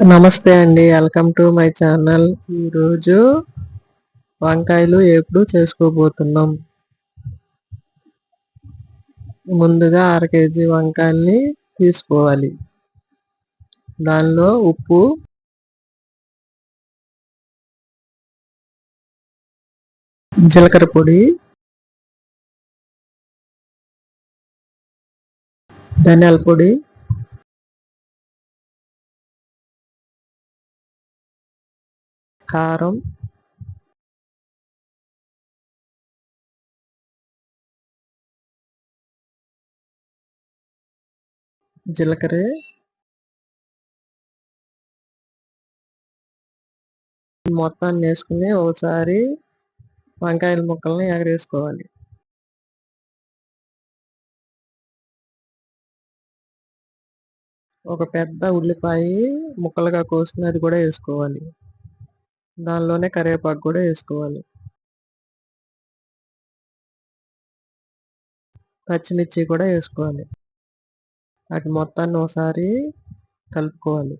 నమస్తే అండి. Welcome to my channel. ఈరోజు వంకాయలు ఎప్పుడు చేసుకోబోతున్నాం? ముందుగా అర కేజీ వంకాయల్ని తీసుకోవాలి. దానిలో ఉప్పు జీలకర్ర పొడి ధనియాల పొడి కారం జీలకర్ర మొత్తాన్ని వేసుకుని ఒకసారి వంకాయల ముక్కల్ని ఎగరేసుకోవాలి. ఒక పెద్ద ఉల్లిపాయ ముక్కలుగా కోసుకుని అది కూడా వేసుకోవాలి. దానిలోనే కరివేపాకు కూడా వేసుకోవాలి. పచ్చిమిర్చి కూడా వేసుకోవాలి. వాటి మొత్తాన్ని ఒకసారి కలుపుకోవాలి.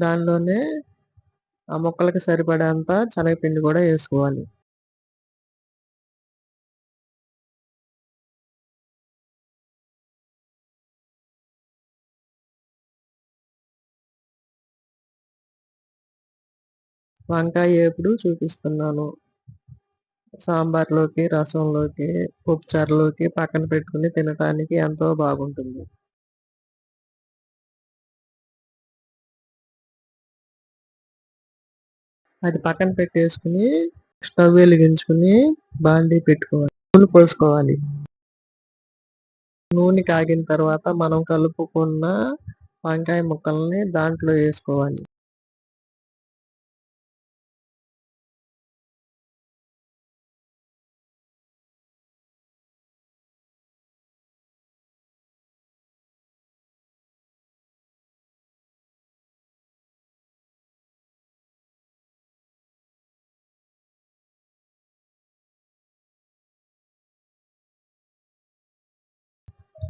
దానిలోనే ఆ ముక్కలకి సరిపడేంత శనగపిండి కూడా వేసుకోవాలి. వంకాయ ఎప్పుడు చూపిస్తున్నాను. సాంబార్లోకి రసంలోకి పప్పుచారులోకి పక్కన పెట్టుకుని తినటానికి ఎంతో బాగుంటుంది. అది పక్కన పెట్టేసుకుని స్టవ్ వెలిగించుకుని బాండీ పెట్టుకోవాలి. నూనె పోసుకోవాలి. నూనె కాగిన తర్వాత మనం కలుపుకున్న వంకాయ ముక్కల్ని దాంట్లో వేసుకోవాలి.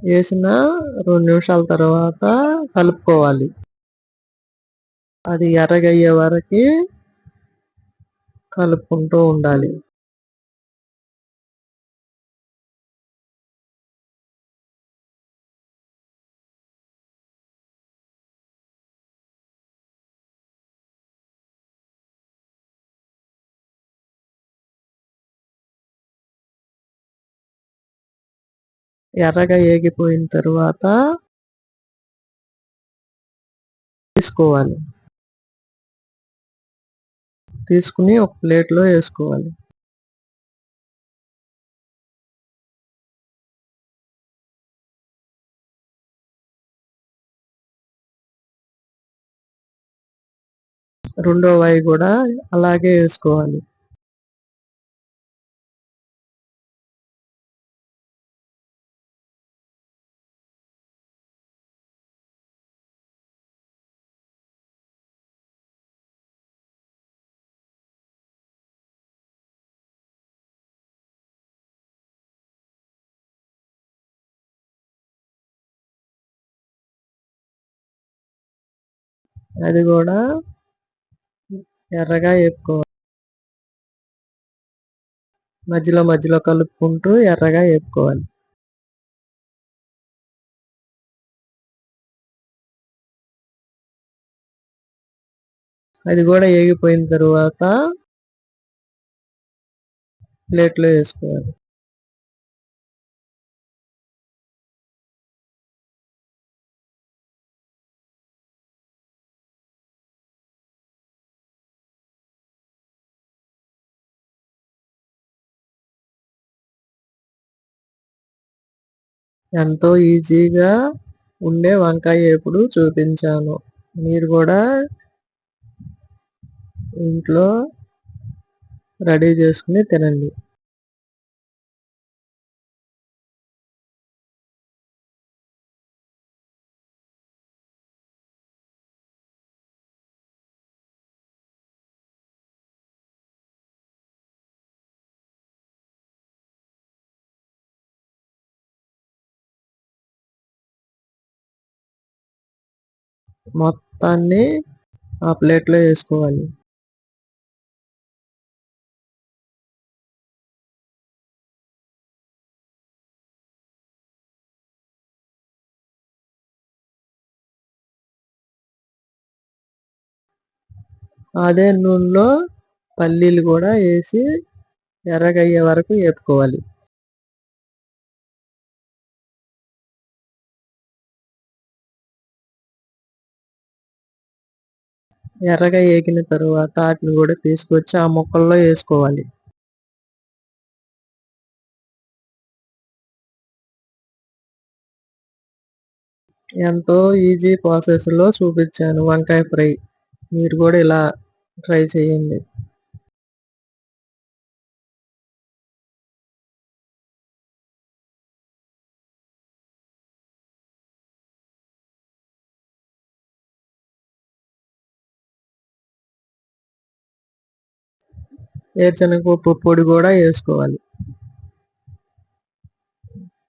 వేసిన రెండు నిమిషాల తర్వాత కలుపుకోవాలి. అది ఎర్రగయ్యే వరకు కలుపుకుంటూ ఉండాలి. ఎర్రగా ఏగిపోయిన తరువాత తీసుకోవాలి. తీసుకుని ఒక ప్లేట్లో వేసుకోవాలి. రెండో వాయి కూడా అలాగే వేసుకోవాలి. అది కూడా ఎర్రగా వేపుకోవాలి. మధ్యలో మధ్యలో కలుపుకుంటూ ఎర్రగా వేపుకోవాలి. అది కూడా వేగిపోయిన తర్వాత ప్లేట్లో వేసుకోవాలి. ఎంతో ఈజీగా ఉండే వంకాయ ఎప్పుడు చూపించాను. మీరు కూడా ఇంట్లో రెడీ చేసుకుని తినండి. మొత్తాన్ని ఆ ప్లేట్లో వేసుకోవాలి. అదే నూనెలో పల్లీలు కూడా వేసి ఎర్రగయ్యే వరకు వేపుకోవాలి. ఎర్రగా ఏగిన తరువాత వాటిని కూడా తీసుకొచ్చి ఆ ముక్కల్లో వేసుకోవాలి. ఎంతో ఈజీ ప్రాసెస్లో చూపించాను వంకాయ ఫ్రై. మీరు కూడా ఇలా ట్రై చేయండి. వేరుశనగపప్పు పొడి కూడా వేసుకోవాలి.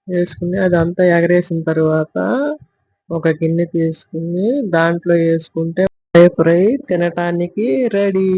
వేసుకుని అదంతా ఎగరేసిన తర్వాత ఒక గిన్నె తీసుకుని దాంట్లో వేసుకుంటే ఫ్రై తినటానికి రెడీ.